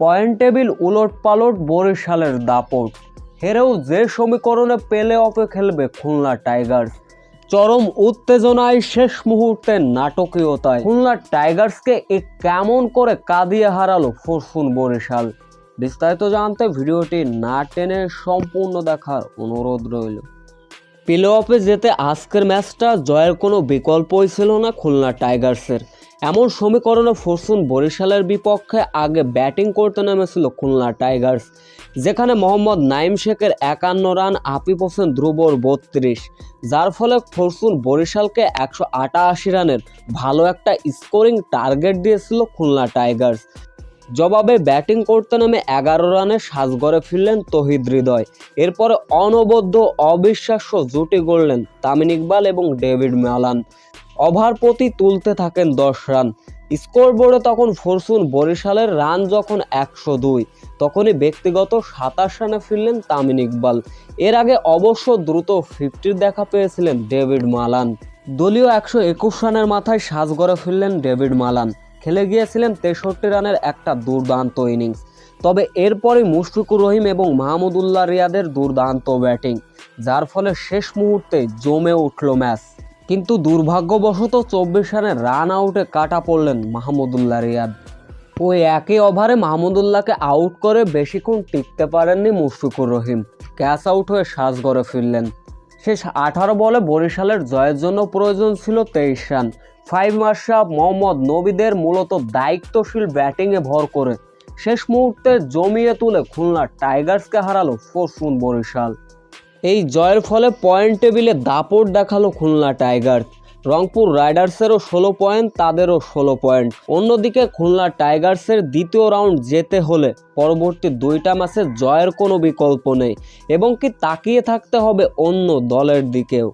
Point table উলট পালট বরিশালের দাপট। হেরেও যে সমীকরণে পেলে অফে খেলবে খুলনা টাইগার্স। চরম উত্তেজনায় শেষ মুহূর্তে নাটকীয়তায় খুলনা টাইগার্সকে এ কেমন করে কাঁদিয়ে হারালো ফরচুন বরিশাল? বিস্তারিত জানতে ভিডিওটি না টেনে সম্পূর্ণ দেখার অনুরোধ রইল। প্লে অফে যেতে আজকের ম্যাচটা জয়ের কোনো বিকল্পই ছিল না খুলনা টাইগার্সের। এমন সমীকরণে ফরসুন বরিশালের বিপক্ষে আগে ব্যাটিং করতে নেমেছিল খুলনা টাইগার্স, যেখানে মোহাম্মদ নাইম শেখের একান্ন রান, আপিফ হোসেন ধ্রুবর বত্রিশ। যার ফলে ফরসুন বরিশালকে একশো আটাশি রানের ভালো একটা স্কোরিং টার্গেট দিয়েছিল খুলনা টাইগার্স। জবাবে ব্যাটিং করতে নামে এগারো রানে সাজগড়ে ফিরলেন তহিদ হৃদয়। এরপরে অনবদ্য অবিশ্বাস্য জুটি গড়লেন তামিন ইকবাল এবং ডেভিড ম্যালান। ওভার প্রতি তুলতে থাকেন দশ রান। স্কোরবোর্ডে তখন ফরসুন বরিশালের রান যখন একশো দুই, তখনই ব্যক্তিগত সাতাশ রানে ফিরলেন তামিন ইকবাল। এর আগে অবশ্য দ্রুত ফিফটির দেখা পেয়েছিলেন ডেভিড মালান। দলীয় একশো একুশ রানের মাথায় সাজগড়ে ফিরলেন ডেভিড মালান। খেলে গিয়েছিলেন তেষট্টি রানের একটা দুর্দান্ত ইনিংস। তবে এরপরই মুশফিকুর রহিম এবং মাহমুদুল্লাহ রিয়াদের দুর্দান্ত ব্যাটিং, যার ফলে শেষ মুহূর্তে জমে উঠল ম্যাচ। কিন্তু দুর্ভাগ্যবশত চব্বিশ রানে রান আউটে কাটা পড়লেন মাহমুদুল্লাহ রিয়াদ। ওই একই ওভারে মাহমুদুল্লাহকে আউট করে বেশিক্ষণ টিকতে পারেননি মুশফিকুর রহিম। ক্যাচ আউট হয়ে সাজগড়ে ফিরলেন। শেষ আঠারো বলে বরিশালের জয়ের জন্য প্রয়োজন ছিল তেইশ রান। ফাইভ মার্শাপ মোহাম্মদ নবীদের মূলত দায়িত্বশীল ব্যাটিংয়ে ভর করে। শেষ মুহূর্তে জমিয়ে তুলে খুলনা টাইগার্সকে হারালো ফরচুন বরিশাল। এই জয়ের ফলে পয়েন্ট টেবিলে দাপট দেখাল খুলনা টাইগার্স রংপুর রাইডার্সেরও ষোলো পয়েন্ট, তাদেরও ষোলো পয়েন্ট। অন্যদিকে খুলনা টাইগার্সের দ্বিতীয় রাউন্ড যেতে হলে পরবর্তী দুইটা ম্যাচে জয়ের কোনো বিকল্প নেই। এবং কি তাকিয়ে থাকতে হবে অন্য দলের দিকেও?